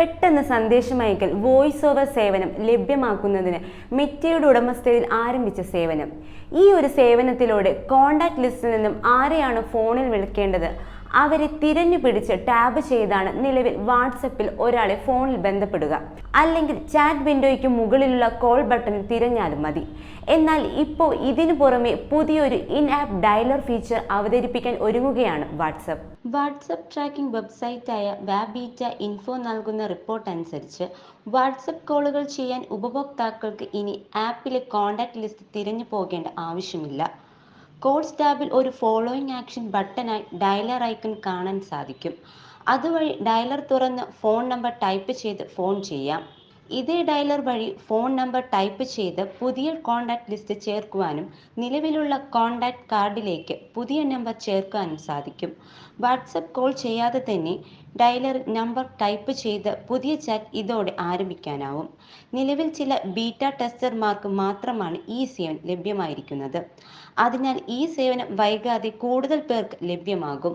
പെട്ടെന്ന് സന്ദേശം അയക്കൽ voice over സേവനം ലഭ്യമാക്കുന്നതിന് മെറ്റയുടെ ഉടമസ്ഥതയിൽ ആരംഭിച്ച സേവനം. ഈ ഒരു സേവനത്തിലൂടെ കോണ്ടാക്ട് ലിസ്റ്റിൽ നിന്നും ആരെയാണ് ഫോണിൽ വിളിക്കേണ്ടത്? അവരെ തിരഞ്ഞു പിടിച്ച് ടാബ് ചെയ്താണ് നിലവിൽ വാട്സപ്പിൽ ഒരാളെ ഫോണിൽ ബന്ധപ്പെടുക. അല്ലെങ്കിൽ ചാറ്റ് വിൻഡോയ്ക്ക് മുകളിലുള്ള കോൾ ബട്ടൺ തിരഞ്ഞാലും മതി. എന്നാൽ ഇപ്പോൾ ഇതിനു പുറമെ പുതിയൊരു ഇൻ ആപ്പ് ഡയലർ ഫീച്ചർ അവതരിപ്പിക്കാൻ ഒരുങ്ങുകയാണ് വാട്സപ്പ്. വാട്സപ്പ് ട്രാക്കിംഗ് വെബ്സൈറ്റായ വാബീറ്റ ഇൻഫോ നൽകുന്ന റിപ്പോർട്ട് അനുസരിച്ച് വാട്സപ്പ് കോളുകൾ ചെയ്യാൻ ഉപഭോക്താക്കൾക്ക് ഇനി ആപ്പിലെ കോൺടാക്ട് ലിസ്റ്റ് തിരഞ്ഞു പോകേണ്ട ആവശ്യമില്ല. കോഴ്സ് ടാബിൽ ഒരു ഫോളോയിങ് ആക്ഷൻ ബട്ടണായി ഡയലർ ഐക്കൺ കാണാൻ സാധിക്കും. അതുവഴി ഡയലർ തുറന്ന് ഫോൺ നമ്പർ ടൈപ്പ് ചെയ്ത് ഫോൺ ചെയ്യാം. ഇതേ ഡയലർ വഴി ഫോൺ നമ്പർ ടൈപ്പ് ചെയ്ത് പുതിയ കോൺടാക്റ്റ് ലിസ്റ്റ് ചേർക്കുവാനും നിലവിലുള്ള കോൺടാക്റ്റ് കാർഡിലേക്ക് പുതിയ നമ്പർ ചേർക്കാനും സാധിക്കും. വാട്സപ്പ് കോൾ ചെയ്യാതെ തന്നെ ഡയലർ നമ്പർ ടൈപ്പ് ചെയ്ത് പുതിയ ചാറ്റ് ഇതോടെ ആരംഭിക്കാനാവും. നിലവിൽ ചില ബീറ്റ ടെസ്റ്റർമാർക്ക് മാത്രമാണ് ഈ സേവനം ലഭ്യമായിരിക്കുന്നത്. അതിനാൽ ഈ സേവനം വൈകാതെ കൂടുതൽ പേർക്ക് ലഭ്യമാകും.